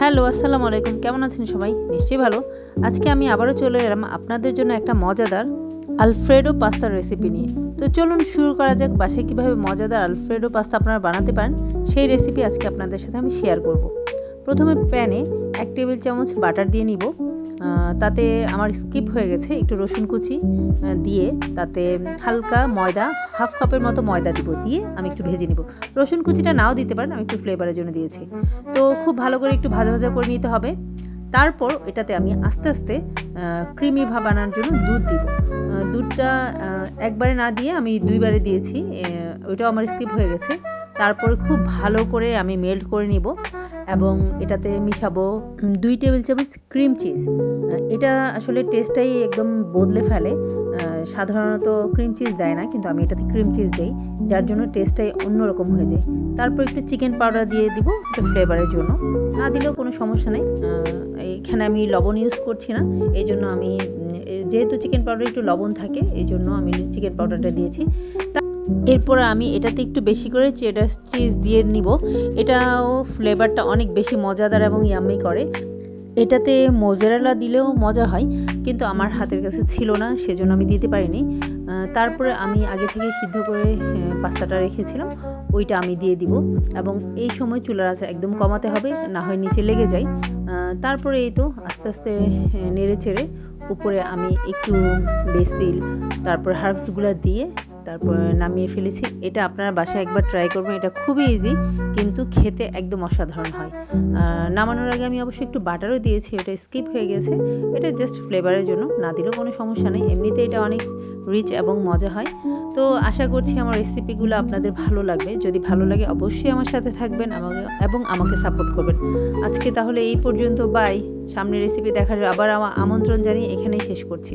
Hello, আসসালামু আলাইকুম। কেমন আছেন সবাই? নিশ্চয়ই ভালো। আজকে আমি আবারও চলে এলাম আপনাদের জন্য একটা মজাদার আলফ্রেডো পাস্তার রেসিপি নিয়ে। তো চলুন শুরু করা যাক, বাসায় কীভাবে মজাদার আলফ্রেডো পাস্তা আপনারা বানাতে পারেন, সেই রেসিপি আজকে আপনাদের সাথে আমি শেয়ার করব। প্রথমে প্যানে এক টেবিল চামচ বাটার দিয়ে নিব। তাতে আমার স্কিপ হয়ে গেছে একটু রসুন কুচি দিয়ে তাতে হালকা ময়দা হাফ কাপের মতো ময়দা দিব, দিয়ে আমি একটু ভেজে নিব। রসুন কুচিটা নাও দিতে পারেন, আমি একটু ফ্লেভারের জন্য দিয়েছি। তো খুব ভালো করে একটু ভাজা ভাজা করে নিতে হবে। তারপর এটাতে আমি আস্তে আস্তে ক্রিমি ভাব আনার জন্য দুধ দিব। দুধটা একবারে না দিয়ে আমি দুইবারে দিয়েছি ওইটাও আমার স্কিপ হয়ে গেছে। তারপর খুব ভালো করে আমি মেল্ট করে নিব। এবং এটাতে মিশাবো দুই টেবিল চামচ ক্রিম চিজ। এটা আসলে টেস্টটাই একদম বদলে ফেলে। সাধারণত ক্রিম চিজ দেয় না, কিন্তু আমি এটাতে ক্রিম চিজ দেই, যার জন্য টেস্টটাই অন্যরকম হয়ে যায়। তারপর একটু চিকেন পাউডার দিয়ে দিব একটু ফ্লেভারের জন্য। না দিলেও কোনো সমস্যা নেই। এখানে আমি লবণ ইউজ করছি না এই জন্য আমি যেহেতু চিকেন পাউডার একটু লবণ থাকে এই জন্য আমি চিকেন পাউডারটা দিয়েছি। তা- এরপর আমি এটাতে একটু বেশি করে চেডার চিজ দিয়ে নিব। এটাও ফ্লেভারটা অনেক বেশি মজাদার এবং ইয়ামি করে। এটাতে মোজারেলা দিলেও মজা হয়, কিন্তু আমার হাতের কাছে ছিল না, সেজন্য আমি দিতে পারিনি। তারপরে আমি আগে থেকে সিদ্ধ করে পাস্তাটা রেখেছিলাম, ওইটা আমি দিয়ে দিব এবং এই সময় চুলার আছে একদম কমাতে হবে, না হয় নিচে লেগে যায়। তারপরে এই তো আস্তে আস্তে নেড়ে চেড়ে উপরে আমি একটু বেসিল, তারপর হার্বসগুলো দিয়ে তারপরে নামিয়ে ফেলেছি। এটা আপনারা বাসায় একবার ট্রাই করবেন, এটা খুবই ইজি কিন্তু খেতে একদম অসাধারণ হয়। নামানোর আগে আমি অবশ্যই একটু বাটারও দিয়েছি এটা স্কিপ হয়ে গেছে। এটা জাস্ট ফ্লেভারের জন্য, না দিলেও কোনো সমস্যা নেই। এমনিতে এটা অনেক রিচ এবং মজা হয়। তো আশা করছি আমার রেসিপিগুলো আপনাদের ভালো লাগবে। যদি ভালো লাগে অবশ্যই আমার সাথে থাকবেন আমাকে এবং আমাকে সাপোর্ট করবেন। আজকে তাহলে এই পর্যন্ত বাই সামনে রেসিপি দেখার আবার আমন্ত্রণ জানিয়ে এখানেই শেষ করছি।